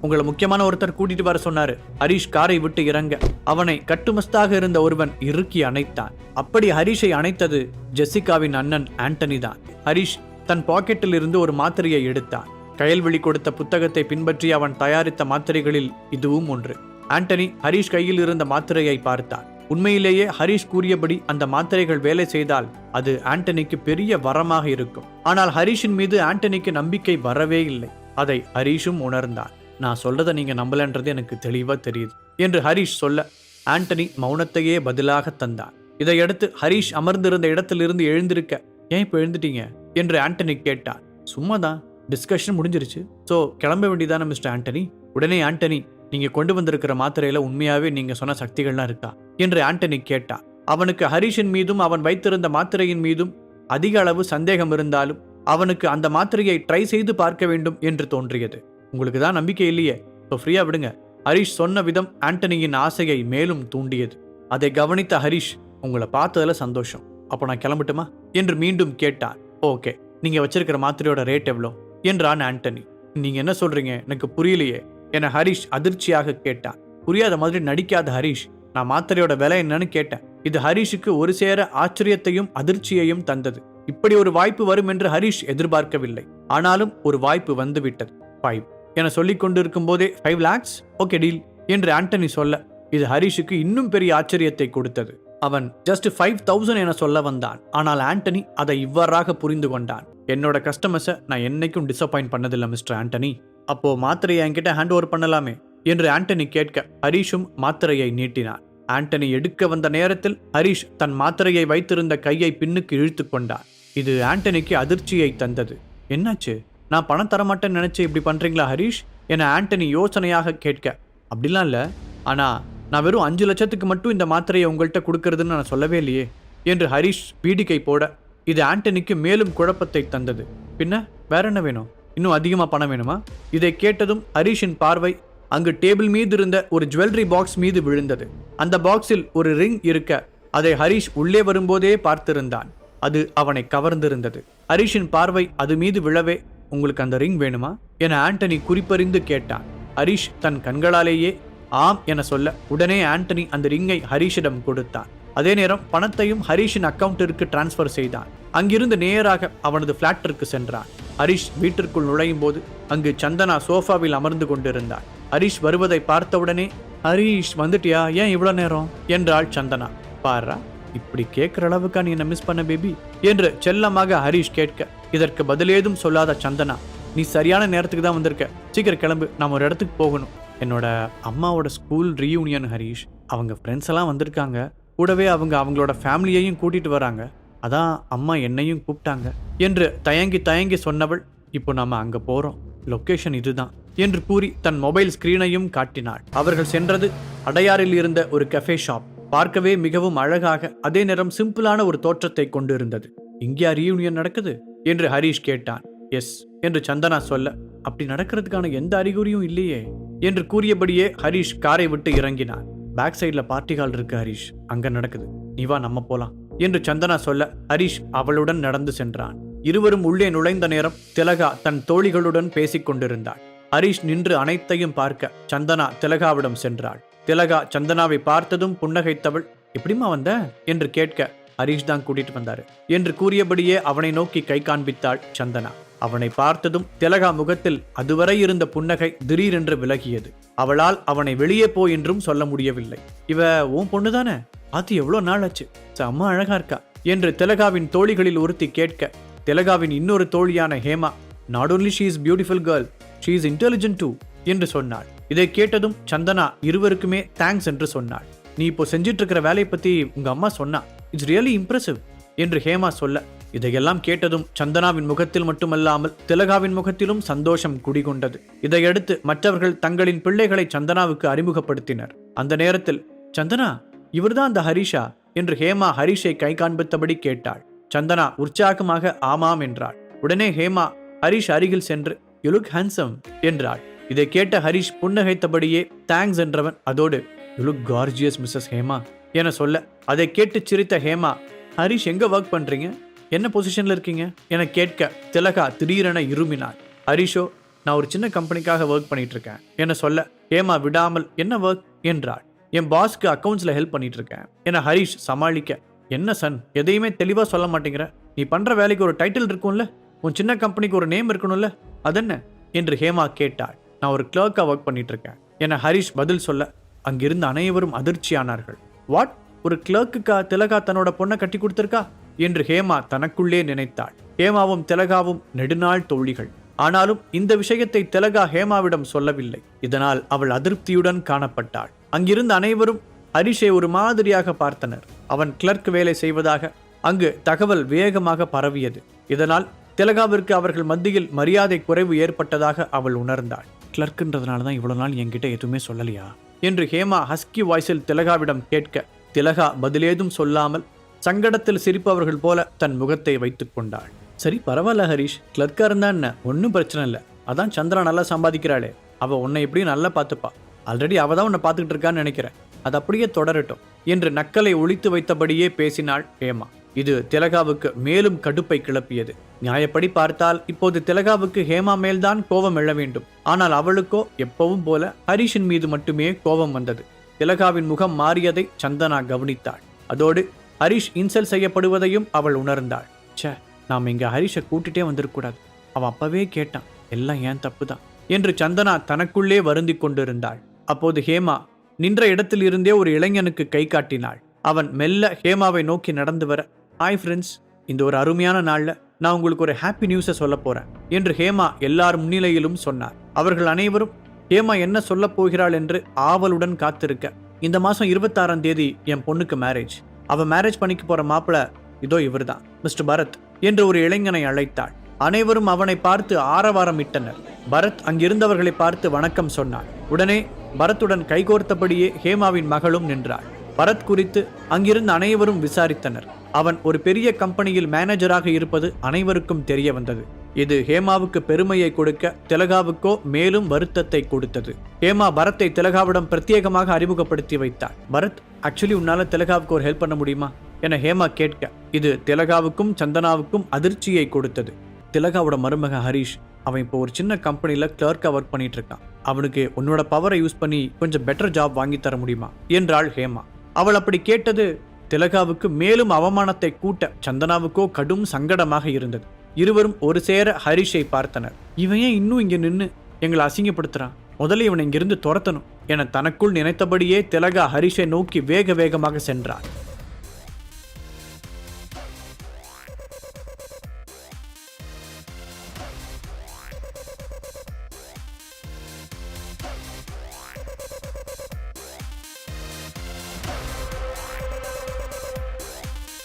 உங்களை முக்கியமான ஒருத்தர் கூட்டிட்டு வர சொன்னாரு. ஹரிஷ் காரை விட்டு இறங்க. அவனை கட்டுமஸ்தாக இருந்த ஒருவன் இறுக்கி அணைத்தான். அப்படி ஹரிஷை அணைத்தது ஜெசிகாவின் அண்ணன் ஆண்டனி தான். ஹரிஷ் தன் பாக்கெட்டில் இருந்து ஒரு மாத்திரையை எடுத்தான். கயல்விழி கொடுத்த புத்தகத்தை பின்பற்றி அவன் தயாரித்த மாத்திரைகளில் இதுவும் ஒன்று. ஆண்டனி ஹரிஷ் கையில் இருந்த மாத்திரையை பார்த்தான். உண்மையிலேயே ஹரிஷ் கூறியபடி அந்த மாத்திரைகள் வேலை செய்தால் அது ஆண்டனிக்கு பெரிய வரமாக இருக்கும். ஆனால் ஹரிஷின் மீது ஆண்டனிக்கு நம்பிக்கை வரவே இல்லை. அதை ஹரிஷும் உணர்ந்தான். நான் சொல்றதை நீங்கள் நம்பலன்றது எனக்கு தெளிவாக தெரியுது என்று ஹரிஷ் சொல்ல ஆண்டனி மௌனத்தையே பதிலாக தந்தான் இதையடுத்து ஹரிஷ் அமர்ந்திருந்த இடத்திலிருந்து எழுந்திருக்க ஏன் இப்போ எழுந்துட்டீங்க? என்று ஆண்டனி கேட்டான் சும்மாதான் டிஸ்கஷன் முடிஞ்சிருச்சு. ஸோ கிளம்ப வேண்டியதானே மிஸ்டர் ஆண்டனி? உடனே ஆண்டனி நீங்கள் கொண்டு வந்திருக்கிற மாத்திரையில் உண்மையாகவே நீங்கள் சொன்ன சக்திகள்லாம் இருக்கா? என்று ஆண்டனி கேட்டான் அவனுக்கு ஹரிஷின் மீதும் அவன் வைத்திருந்த மாத்திரையின் மீதும் அதிக அளவு சந்தேகம் இருந்தாலும் அவனுக்கு அந்த மாத்திரையை ட்ரை செய்து பார்க்க வேண்டும் என்று தோன்றியது. உங்களுக்கு தான் நம்பிக்கை இல்லையே? ஸோ ஃப்ரீயா விடுங்க. ஹரிஷ் சொன்ன விதம் ஆண்டனியின் ஆசையை மேலும் தூண்டியது. அதை கவனித்த ஹரிஷ் உங்களை பார்த்ததுல சந்தோஷம். அப்போ நான் கிளம்பட்டுமா? என்று மீண்டும் கேட்டார். ஓகே. நீங்க வச்சிருக்கிற மாத்திரையோட ரேட் எவ்வளோ? என்றான் ஆண்டனி. நீங்க என்ன சொல்றீங்க? எனக்கு புரியலையே. என ஹரிஷ் அதிர்ச்சியாக கேட்டான் புரியாத மாதிரி நடிக்காத ஹரிஷ் நான் மாத்திரையோட விலை என்னன்னு கேட்டேன். இது ஹரிஷுக்கு ஒரு சேர ஆச்சரியத்தையும் அதிர்ச்சியையும் தந்தது. இப்படி ஒரு வாய்ப்பு வரும் என்று ஹரிஷ் எதிர்பார்க்கவில்லை. ஆனாலும் ஒரு வாய்ப்பு வந்துவிட்டது ஃபைவ் என சொல்லிக் கொண்டிருக்கும் போதே ஃபைவ் லேக்ஸ் ஓகே டீல் என்று ஆண்டனி சொல்ல இது ஹரிஷுக்கு இன்னும் பெரிய ஆச்சரியத்தை கொடுத்தது. அவன் ஜஸ்ட் ஃபைவ் தௌசண்ட் என சொல்ல வந்தான். ஆனால் ஆண்டனி அதை இவ்வாறாக புரிந்து கொண்டான். என்னோட கஸ்டமர்ஸை நான் என்னைக்கும் டிசப்பாயிண்ட் பண்ணதில்லை மிஸ்டர் ஆண்டனி. அப்போ மாத்திரையை என்கிட்ட ஹேண்ட் ஓவர் பண்ணலாமே? என்று ஆண்டனி கேட்க ஹரிஷும் மாத்திரையை நீட்டினான். ஆண்டனி எடுக்க வந்த நேரத்தில் ஹரிஷ் தன் மாத்திரையை வைத்திருந்த கையை பின்னுக்கு இழுத்து கொண்டான். இது ஆண்டனிக்கு அதிர்ச்சியை தந்தது. என்னாச்சு? நான் பணம் தரமாட்டேன்னு நினச்சி இப்படி பண்ணுறீங்களா ஹரிஷ்? என ஆண்டனி யோசனையாக கேட்க. அப்படிலாம் இல்லை. ஆனால் நான் வெறும் அஞ்சு லட்சத்துக்கு மட்டும் இந்த மாத்திரையை உங்கள்கிட்ட கொடுக்கறதுன்னு நான் சொல்லவே இல்லையே என்று ஹரிஷ் பீடிக்கை போட இது ஆண்டனிக்கு மேலும் குழப்பத்தை தந்தது. பின்ன வேற என்ன வேணும்? இன்னும் அதிகமாக பணம் வேணுமா? இதை கேட்டதும் ஹரிஷின் பார்வை அங்கு டேபிள் மீது இருந்த ஒரு ஜுவல்லரி பாக்ஸ் மீது விழுந்தது. அந்த பாக்ஸில் ஒரு ரிங் இருக்க அதை ஹரிஷ் உள்ளே வரும்போதே பார்த்திருந்தான். அது அவனை கவர்ந்திருந்தது. ஹரிஷின் பார்வை அது மீது விழவே உங்களுக்கு அந்த ரிங் வேணுமா? என ஆண்டனி குறிப்பறிந்து கேட்டான். ஹரிஷ் தன் கண்களாலேயே ஆம் என சொல்ல உடனே ஆண்டனி அந்த ரிங்கை ஹரிஷிடம் கொடுத்தான். அதே நேரம் பணத்தையும் ஹரிஷின் அக்கவுண்டிற்கு டிரான்ஸ்ஃபர் செய்தான். அங்கிருந்து நேராக அவனது பிளாட்டிற்கு சென்றான். ஹரிஷ் வீட்டிற்குள் நுழையும் போது அங்கு சந்தனா சோஃபாவில் அமர்ந்து கொண்டிருந்தாள் ஹரிஷ் வருவதை பார்த்தவுடனே ஹரிஷ் வந்துட்டியா? ஏன் இவ்வளோ நேரம்? என்றாள் சந்தனா. பாரா இப்படி கேட்குற அளவுக்கா நீ என்ன மிஸ் பண்ண பேபி என்று செல்லமாக ஹரிஷ் கேட்க இதற்கு பதிலேதும் சொல்லாத சந்தனா நீ சரியான நேரத்துக்கு தான் வந்திருக்க. சீக்கிரம் கிளம்பு நாம் ஒரு இடத்துக்கு போகணும். என்னோட அம்மாவோட ஸ்கூல் ரீயூனியன் ஹரீஷ் அவங்க ஃப்ரெண்ட்ஸ் எல்லாம் வந்திருக்காங்க. கூடவே அவங்க அவங்களோட ஃபேமிலியையும் கூட்டிட்டு வராங்க. அதான் அம்மா என்னையும் கூப்பிட்டாங்க என்று தயங்கி தயங்கி சொன்னவள் இப்போ நாம அங்க போறோம். லொக்கேஷன் இதுதான் என்று கூறி தன் மொபைல் ஸ்கிரீனையும் காட்டினாள். அவர்கள் சென்றது அடையாறில் இருந்த ஒரு கஃபே ஷாப் பார்க்கவே மிகவும் அழகாக அதே நேரம் சிம்பிளான ஒரு தோற்றத்தை கொண்டிருந்தது. இங்கேயா ரீயூனியன் நடக்குது? என்று ஹரிஷ் கேட்டான். எஸ் என்று சந்தனா சொல்ல அப்படி நடக்கிறதுக்கான எந்த அறிகுறியும் இல்லையே என்று கூறியபடியே ஹரிஷ் காரை விட்டு இறங்கினான். பேக் சைடுல பார்ட்டி ஹால் இருக்கு ஹரிஷ் அங்க நடக்குது. நீ வா நம்ம போலாம் என்று சந்தனா சொல்ல ஹரிஷ் அவளுடன் நடந்து சென்றான். இருவரும் உள்ளே நுழைந்த நேரம் திலகா தன் தோழிகளுடன் பேசிக் கொண்டிருந்தாள். ஹரிஷ் நின்று அனைத்தையும் பார்க்க சந்தனா திலகாவிடம் சென்றாள். திலகா சந்தனாவை பார்த்ததும் புன்னகைத்தவள் எப்படிமா வந்த? என்று கேட்க ஹரிஷ் தான் கூட்டிட்டு வந்தாரு. என்று கூறியபடியே அவனை நோக்கி கை காண்பித்தாள் சந்தனா. அவனை பார்த்ததும் திலகா முகத்தில் அதுவரை இருந்த புன்னகை திடீரென்று விலகியது. அவளால் அவனை வெளியே போ என்றும் சொல்ல முடியவில்லை. இவ உன் பொண்ணுதானே பார்த்து எவ்வளோ நாள் ஆச்சு? செம்ம அழகா இருக்கா? என்று திலகாவின் தோழிகளில் ஒருத்தி கேட்க திலகாவின் இன்னொரு தோழியான Hema not only she is beautiful girl she is intelligent too என்று சொன்னாள். இதை கேட்டதும் சந்தனா இருவருக்குமே தேங்க்ஸ் என்று சொன்னாள். நீ இப்போ செஞ்சிட்டு இருக்கிற வேலையை பத்தி உங்க அம்மா சொன்னா இட்ஸ் ரியலி இம்ப்ரெசிவ் என்று ஹேமா சொல்ல. இதையெல்லாம் கேட்டதும் சந்தனாவின் முகத்தில் மட்டுமல்லாமல் திலகாவின் முகத்திலும் சந்தோஷம் குடிகொண்டது. இதையடுத்து மற்றவர்கள் தங்களின் பிள்ளைகளை சந்தனாவுக்கு அறிமுகப்படுத்தினர். அந்த நேரத்தில் சந்தனா இவர்தான் அந்த ஹரிஷா? என்று ஹேமா ஹரிஷை கை காண்பித்தபடி கேட்டாள். சந்தனா உற்சாகமாக ஆமாம் என்றாள். உடனே ஹேமா ஹரிஷ் அருகில் சென்று யுலுக் ஹன்சம் என்றாள். இதை கேட்ட ஹரிஷ் புன்னகைத்தபடியே தேங்க்ஸ் என்றவன் அதோடு you look gorgeous Mrs Hema என சொல்ல? அதை கேட்டு சிரித்த ஹேமா ஹரிஷ் எங்கே ஒர்க் பண்ணுறீங்க என்ன பொசிஷனில் இருக்கீங்க? என கேட்க திலகா திடீரென இருமினாள். ஹரிஷோ நான் ஒரு சின்ன கம்பெனிக்காக ஒர்க் பண்ணிட்டு இருக்கேன் என சொல்ல? ஹேமா விடாமல் என்ன ஒர்க் என்றாள். என் பாஸ்க்கு அக்கௌண்ட்ஸில் ஹெல்ப் பண்ணிட்டு இருக்கேன் என ஹரிஷ் சமாளிக்க என்ன சன் எதையுமே தெளிவாக சொல்ல மாட்டேங்கிற. நீ பண்ணுற வேலைக்கு ஒரு டைட்டில் இருக்கும்ல? உன் சின்ன கம்பெனிக்கு ஒரு நேம் இருக்கணும்ல? அதென்ன? என்று ஹேமா கேட்டாள். நான் ஒரு கிளர்க்காக ஒர்க் பண்ணிட்டு இருக்கேன் என ஹரிஷ் பதில் சொல்ல அங்கிருந்த அனைவரும் அதிர்ச்சியானார்கள். வாட்? ஒரு கிளர்க்குக்கா திலகா தன்னோட பொண்ணை கட்டி கொடுத்திருக்கா? என்று ஹேமா தனக்குள்ளே நினைத்தாள். ஹேமாவும் திலகாவும் நெடுநாள் தோழிகள். ஆனாலும் இந்த விஷயத்தை திலகா ஹேமாவிடம் சொல்லவில்லை. இதனால் அவள் அதிருப்தியுடன் காணப்பட்டாள். அங்கிருந்த அனைவரும் ஹரிஷை ஒரு மாதிரியாக பார்த்தனர். அவன் கிளர்க் வேலை செய்வதாக அங்கு தகவல் வேகமாக பரவியது. இதனால் திலகாவிற்கு அவர்கள் மத்தியில் மரியாதை குறைவு ஏற்பட்டதாக அவள் உணர்ந்தாள். கிளர்க்குன்றதுனால தான் இவ்வளவு நாள் என்கிட்ட எதுவுமே சொல்லலையா? என்று ஹேமா ஹஸ்கி வாய்ஸில் திலகாவிடம் கேட்க திலகா பதிலேதும் சொல்லாமல் சங்கடத்தில் சிரிப்பவர்கள் போல தன் முகத்தை வைத்துக் கொண்டாள். சரி பரவாயில்ல ஹரிஷ் கிளர்க்கா இருந்தா என்ன? ஒன்றும் பிரச்சனை இல்லை. அதான் சந்திரா நல்லா சம்பாதிக்கிறாளே. அவள் உன்னை எப்படியும் நல்லா பார்த்துப்பா. ஆல்ரெடி அவள் தான் உன்னை பார்த்துக்கிட்டு இருக்கான்னு நினைக்கிறேன். அது அப்படியே தொடரட்டும் என்று நக்கலை ஒழித்து வைத்தபடியே பேசினாள் ஹேமா. இது திலகாவுக்கு மேலும் கடுப்பை கிளப்பியது. நியாயப்படி பார்த்தால் இப்போது திலகாவுக்கு ஹேமா மேல்தான் கோபம் எழ வேண்டும். ஆனால் அவளுக்கோ எப்பவும் போல ஹரிஷின் மீது மட்டுமே கோபம் வந்தது. திலகாவின் முகம் மாறியதை சந்தனா கவனித்தாள். அதோடு ஹரிஷ் இன்சல் செய்யப்படுவதையும் அவள் உணர்ந்தாள். ச்சே நாம் இங்க ஹரிஷை கூட்டிட்டே வந்திருக்கூடாது அவன் அப்பவே கேட்டான் எல்லாம் ஏன் தப்புதான்? என்று சந்தனா தனக்குள்ளே வருந்திக் கொண்டிருந்தாள். அப்போது ஹேமா நின்ற இடத்தில் இருந்தே ஒரு இளைஞனுக்கு கை காட்டினாள். அவன் மெல்ல ஹேமாவை நோக்கி நடந்து வர ஹாய் ஃப்ரெண்ட்ஸ் இந்த ஒரு அருமையான நாளில் நான் உங்களுக்கு ஒரு ஹாப்பி நியூஸை சொல்ல போகிறேன் என்று ஹேமா எல்லார் முன்னிலையிலும் சொன்னார். அவர்கள் அனைவரும் ஹேமா என்ன சொல்ல போகிறாள் என்று ஆவலுடன் காத்திருக்க. இந்த மாதம் இருபத்தாறாம் தேதி என் பொண்ணுக்கு மேரேஜ் அவள் மேரேஜ் பண்ணிக்க போகிற மாப்பிள இதோ இவர்தான் மிஸ்டர் பரத் என்று ஒரு இளைஞனை அழைத்தாள். அனைவரும் அவனை பார்த்து ஆரவாரம் இட்டனர் பரத் அங்கிருந்தவர்களை பார்த்து வணக்கம் சொன்னாள் உடனே பரத்துடன் கைகோர்த்தபடியே ஹேமாவின் மகளும் நின்றாள். பரத் குறித்து அங்கிருந்த அனைவரும் விசாரித்தனர். அவன் ஒரு பெரிய கம்பெனியில் மேனேஜராக இருப்பது அனைவருக்கும் தெரிய வந்தது. இது ஹேமாவுக்கு பெருமையை கொடுக்க திலகாவுக்கோ மேலும் வருத்தத்தை கொடுத்தது. ஹேமா பரத்தை திலகாவிடம் பிரத்யேகமாக அறிமுகப்படுத்தி வைத்தார் பரத் ஆக்சுவலி உன்னால திலகாவுக்கு ஒரு ஹெல்ப் பண்ண முடியுமா? என ஹேமா கேட்க இது திலகாவுக்கும் சந்தனாவுக்கும் அதிர்ச்சியை கொடுத்தது. திலகாவோட மருமக ஹரிஷ் அவன் இப்போ ஒரு சின்ன கம்பெனியில் கிளர்க்காக ஒர்க் பண்ணிட்டு இருக்கான். அவனுக்கு உன்னோட பவரை யூஸ் பண்ணி கொஞ்சம் பெட்டர் ஜாப் வாங்கி தர முடியுமா? என்றாள் ஹேமா. அவள் அப்படி கேட்டது திலகாவுக்கு மேலும் அவமானத்தை கூட்ட சந்தனாவுக்கோ கடும் சங்கடமாக இருந்தது. இருவரும் ஒரு சேர ஹரிஷை பார்த்தனர். இவன் ஏன் இன்னும் இங்கே நின்று எங்களை அசிங்கப்படுத்துறான்? முதல்ல இவனை இங்கிருந்து துரத்தணும் என தனக்குள் நினைத்தபடியே திலகா ஹரிஷை நோக்கி வேக வேகமாக சென்றார்